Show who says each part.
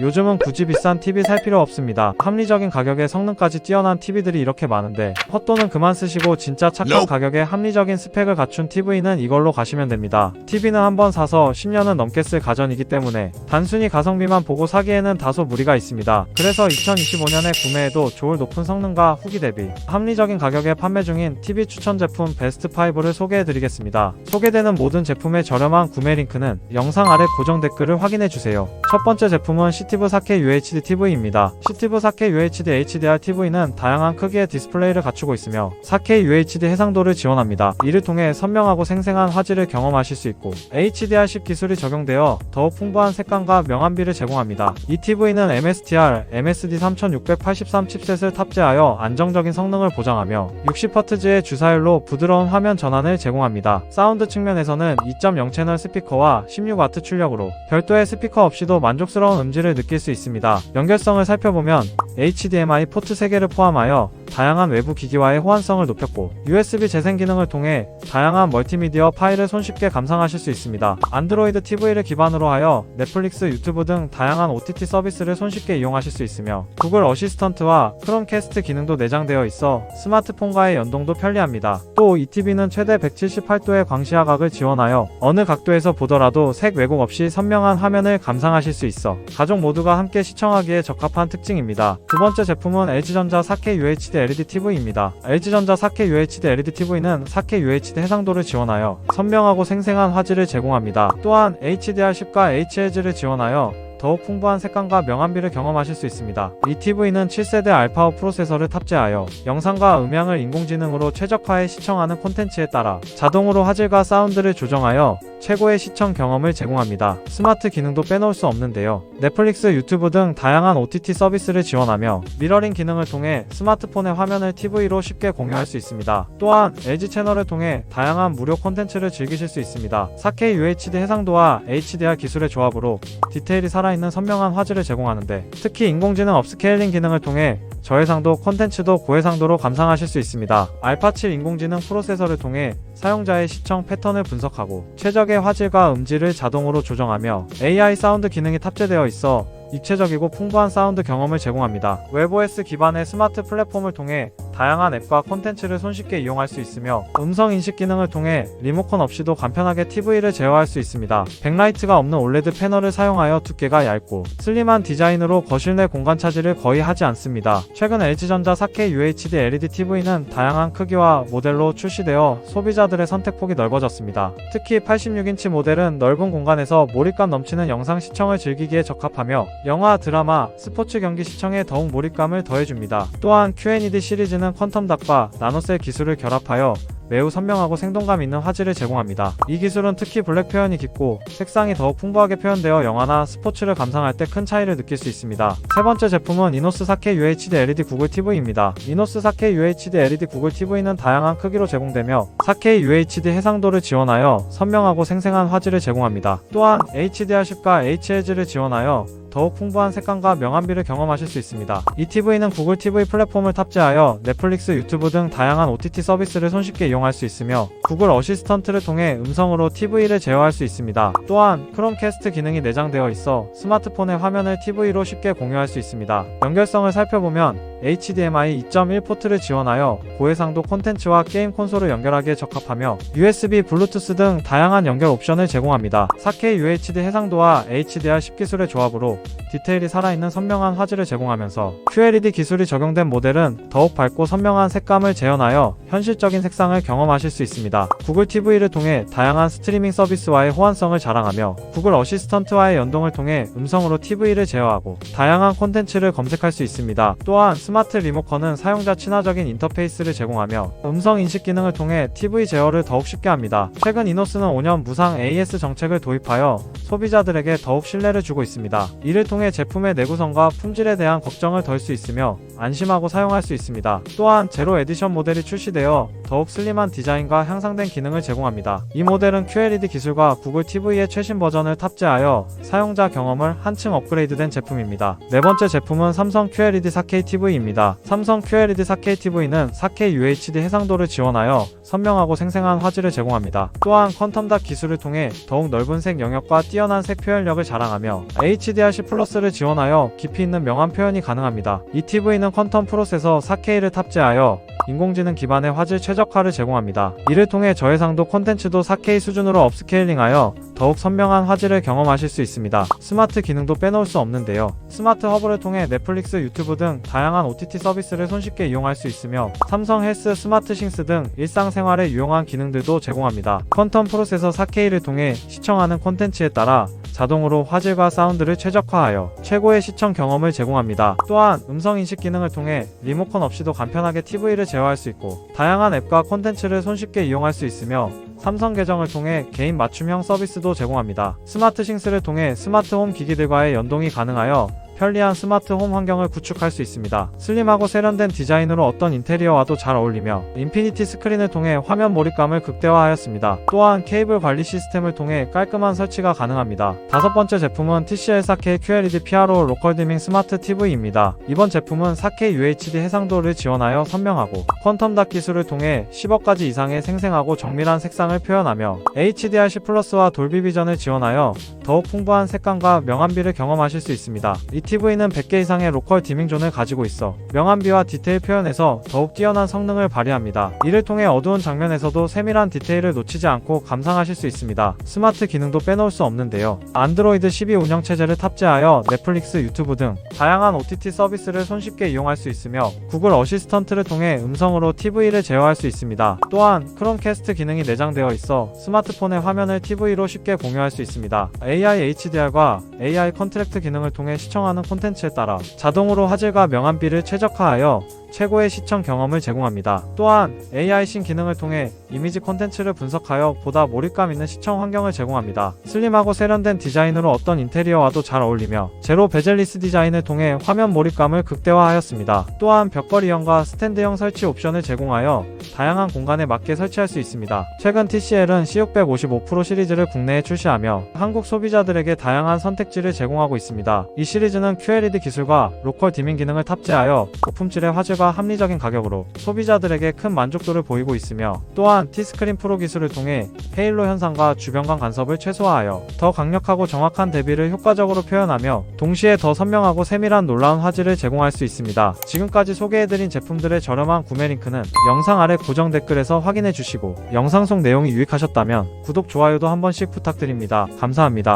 Speaker 1: 요즘은 굳이 비싼 TV 살 필요 없습니다. 합리적인 가격에 성능까지 뛰어난 TV들이 이렇게 많은데 헛돈은 그만 쓰시고 진짜 착한 가격에 합리적인 스펙을 갖춘 TV는 이걸로 가시면 됩니다. TV는 한번 사서 10년은 넘게 쓸 가전이기 때문에 단순히 가성비만 보고 사기에는 다소 무리가 있습니다. 그래서 2025년에 구매해도 좋을 높은 성능과 후기 대비 합리적인 가격에 판매 중인 TV 추천 제품 베스트 5를 소개해드리겠습니다. 소개되는 모든 제품의 저렴한 구매 링크는 영상 아래 고정 댓글을 확인해주세요. 첫 번째 제품은 시티브 4K UHD TV입니다. 시티브 4K UHD HDR TV는 다양한 크기의 디스플레이를 갖추고 있으며 4K UHD 해상도를 지원합니다. 이를 통해 선명하고 생생한 화질을 경험하실 수 있고 HDR10 기술이 적용되어 더욱 풍부한 색감과 명암비를 제공합니다. 이 TV는 MSTR, MSD 3683 칩셋을 탑재하여 안정적인 성능을 보장하며 60Hz의 주사율로 부드러운 화면 전환을 제공합니다. 사운드 측면에서는 2.0 채널 스피커와 16W 출력으로 별도의 스피커 없이도 만족스러운 음질을 느낄 수 있습니다. 연결성을 살펴보면 HDMI 포트 3개를 포함하여 다양한 외부 기기와의 호환성을 높였고 USB 재생 기능을 통해 다양한 멀티미디어 파일을 손쉽게 감상하실 수 있습니다. 안드로이드 TV를 기반으로 하여 넷플릭스, 유튜브 등 다양한 OTT 서비스를 손쉽게 이용하실 수 있으며 구글 어시스턴트와 크롬캐스트 기능도 내장되어 있어 스마트폰과의 연동도 편리합니다. 또 이 TV는 최대 178도의 광시야각을 지원하여 어느 각도에서 보더라도 색 왜곡 없이 선명한 화면을 감상하실 수 있어 가족 모두가 함께 시청하기에 적합한 특징입니다. 두 번째 제품은 LG전자 4K UHD LED TV입니다. LG전자 4K UHD LED TV는 4K UHD 해상도를 지원하여 선명하고 생생한 화질을 제공합니다. 또한 HDR10과 HLG를 지원하여 더욱 풍부한 색감과 명암비를 경험하실 수 있습니다. 이 TV는 7세대 알파오 프로세서를 탑재하여 영상과 음향을 인공지능으로 최적화해 시청하는 콘텐츠에 따라 자동으로 화질과 사운드를 조정하여 최고의 시청 경험을 제공합니다. 스마트 기능도 빼놓을 수 없는데요. 넷플릭스, 유튜브 등 다양한 OTT 서비스를 지원하며 미러링 기능을 통해 스마트폰의 화면을 TV로 쉽게 공유할 수 있습니다. 또한 LG 채널을 통해 다양한 무료 콘텐츠를 즐기실 수 있습니다. 4K UHD 해상도와 HDR 기술의 조합으로 디테일이 살아있는 선명한 화질을 제공하는데 특히 인공지능 업스케일링 기능을 통해 저해상도 콘텐츠도 고해상도로 감상하실 수 있습니다. 알파7 인공지능 프로세서를 통해 사용자의 시청 패턴을 분석하고 최적의 화질과 음질을 자동으로 조정하며 AI 사운드 기능이 탑재되어 있어 입체적이고 풍부한 사운드 경험을 제공합니다. 웹OS 기반의 스마트 플랫폼을 통해 다양한 앱과 콘텐츠를 손쉽게 이용할 수 있으며 음성 인식 기능을 통해 리모컨 없이도 간편하게 TV를 제어할 수 있습니다. 백라이트가 없는 OLED 패널을 사용하여 두께가 얇고 슬림한 디자인으로 거실 내 공간 차지를 거의 하지 않습니다. 최근 LG전자 4K UHD LED TV는 다양한 크기와 모델로 출시되어 소비자들의 선택폭이 넓어졌습니다. 특히 86인치 모델은 넓은 공간에서 몰입감 넘치는 영상 시청을 즐기기에 적합하며 영화, 드라마, 스포츠 경기 시청에 더욱 몰입감을 더해줍니다. 또한 QNED 시리즈는 퀀텀 닥과 나노셀 기술을 결합하여 매우 선명하고 생동감 있는 화질을 제공합니다. 이 기술은 특히 블랙 표현이 깊고 색상이 더욱 풍부하게 표현되어 영화나 스포츠를 감상할 때 큰 차이를 느낄 수 있습니다. 세 번째 제품은 이노스 4K UHD LED 구글 TV입니다. 이노스 4K UHD LED 구글 TV는 다양한 크기로 제공되며 4K UHD 해상도를 지원하여 선명하고 생생한 화질을 제공합니다. 또한 HDR10과 HLG를 지원하여 더욱 풍부한 색감과 명암비를 경험하실 수 있습니다. 이 TV는 구글 TV 플랫폼을 탑재하여 넷플릭스, 유튜브 등 다양한 OTT 서비스를 손쉽게 이용할 수 있으며 구글 어시스턴트를 통해 음성으로 TV를 제어할 수 있습니다. 또한 크롬캐스트 기능이 내장되어 있어 스마트폰의 화면을 TV로 쉽게 공유할 수 있습니다. 연결성을 살펴보면 HDMI 2.1 포트를 지원하여 고해상도 콘텐츠와 게임 콘솔을 연결하기에 적합하며 USB, 블루투스 등 다양한 연결 옵션을 제공합니다. 4K UHD 해상도와 HDR10 기술의 조합으로 디테일이 살아있는 선명한 화질을 제공하면서 QLED 기술이 적용된 모델은 더욱 밝고 선명한 색감을 재현하여 현실적인 색상을 경험하실 수 있습니다. 구글 TV를 통해 다양한 스트리밍 서비스와의 호환성을 자랑하며 구글 어시스턴트와의 연동을 통해 음성으로 TV를 제어하고 다양한 콘텐츠를 검색할 수 있습니다. 또한 스마트 리모컨은 사용자 친화적인 인터페이스를 제공하며 음성 인식 기능을 통해 TV 제어를 더욱 쉽게 합니다. 최근 이노스는 5년 무상 AS 정책을 도입하여 소비자들에게 더욱 신뢰를 주고 있습니다. 이를 통해 제품의 내구성과 품질에 대한 걱정을 덜 수 있으며 안심하고 사용할 수 있습니다. 또한 제로 에디션 모델이 출시되어 더욱 슬림한 디자인과 향상된 기능을 제공합니다. 이 모델은 QLED 기술과 구글 TV의 최신 버전을 탑재하여 사용자 경험을 한층 업그레이드된 제품입니다. 네 번째 제품은 삼성 QLED 4K TV입니다. 삼성 QLED 4K TV는 4K UHD 해상도를 지원하여 선명하고 생생한 화질을 제공합니다. 또한 퀀텀 닷 기술을 통해 더욱 넓은 색 영역과 뛰어난 색 표현력을 자랑하며 HDR10 플러스를 지원하여 깊이 있는 명암 표현이 가능합니다. 이 TV는 퀀텀 프로세서 4K를 탑재하여 인공지능 기반의 화질 최적화를 제공합니다. 이를 통해 저해상도 콘텐츠도 4K 수준으로 업스케일링하여 더욱 선명한 화질을 경험하실 수 있습니다. 스마트 기능도 빼놓을 수 없는데요. 스마트 허브를 통해 넷플릭스, 유튜브 등 다양한 OTT 서비스를 손쉽게 이용할 수 있으며 삼성 헬스, 스마트 싱스 등 일상생활에 유용한 기능들도 제공합니다. 퀀텀 프로세서 4K를 통해 시청하는 콘텐츠에 따라 자동으로 화질과 사운드를 최적화하여 최고의 시청 경험을 제공합니다. 또한 음성 인식 기능을 통해 리모컨 없이도 간편하게 TV를 제어할 수 있고 다양한 앱과 콘텐츠를 손쉽게 이용할 수 있으며 삼성 계정을 통해 개인 맞춤형 서비스도 제공합니다. 스마트 싱스를 통해 스마트 홈 기기들과의 연동이 가능하여 편리한 스마트 홈 환경을 구축할 수 있습니다. 슬림하고 세련된 디자인으로 어떤 인테리어와도 잘 어울리며 인피니티 스크린을 통해 화면 몰입감을 극대화하였습니다. 또한 케이블 관리 시스템을 통해 깔끔한 설치가 가능합니다. 다섯 번째 제품은 TCL 4K QLED PRO 로컬 디밍 스마트 TV입니다. 이번 제품은 4K UHD 해상도를 지원하여 선명하고 퀀텀 닷 기술을 통해 10억 가지 이상의 생생하고 정밀한 색상을 표현하며 HDR10 플러스와 돌비 비전을 지원하여 더욱 풍부한 색감과 명암비를 경험하실 수 있습니다. 이 TV는 100개 이상의 로컬 디밍존을 가지고 있어 명암비와 디테일 표현에서 더욱 뛰어난 성능을 발휘합니다. 이를 통해 어두운 장면에서도 세밀한 디테일을 놓치지 않고 감상하실 수 있습니다. 스마트 기능도 빼놓을 수 없는데요. 안드로이드 12 운영 체제를 탑재하여 넷플릭스, 유튜브 등 다양한 OTT 서비스를 손쉽게 이용할 수 있으며 구글 어시스턴트를 통해 음성으로 TV를 제어할 수 있습니다. 또한 크롬캐스트 기능이 내장되어 있어 스마트폰의 화면을 TV로 쉽게 공유할 수 있습니다. AI HDR과 AI 컨트랙트 기능을 통해 시청하는 콘텐츠에 따라 자동으로 화질과 명암비를 최적화하여 최고의 시청 경험을 제공합니다. 또한 AI 신 기능을 통해 이미지 콘텐츠를 분석하여 보다 몰입감 있는 시청 환경을 제공합니다. 슬림하고 세련된 디자인으로 어떤 인테리어와도 잘 어울리며 제로 베젤리스 디자인을 통해 화면 몰입감을 극대화하였습니다. 또한 벽걸이형과 스탠드형 설치 옵션을 제공하여 다양한 공간에 맞게 설치할 수 있습니다. 최근 TCL은 C655 프로 시리즈를 국내에 출시하며 한국 소비자들에게 다양한 선택지를 제공하고 있습니다. 이 시리즈는 QLED 기술과 로컬 디밍 기능을 탑재하여 고품질의 화질과 합리적인 가격으로 소비자들에게 큰 만족도를 보이고 있으며 또한 T스크린 프로 기술을 통해 헤일로 현상과 주변광 간섭을 최소화하여 더 강력하고 정확한 대비를 효과적으로 표현하며 동시에 더 선명하고 세밀한 놀라운 화질을 제공할 수 있습니다. 지금까지 소개해드린 제품들의 저렴한 구매 링크는 영상 아래 고정 댓글에서 확인해 주시고 영상 속 내용이 유익하셨다면 구독, 좋아요도 한 번씩 부탁드립니다. 감사합니다.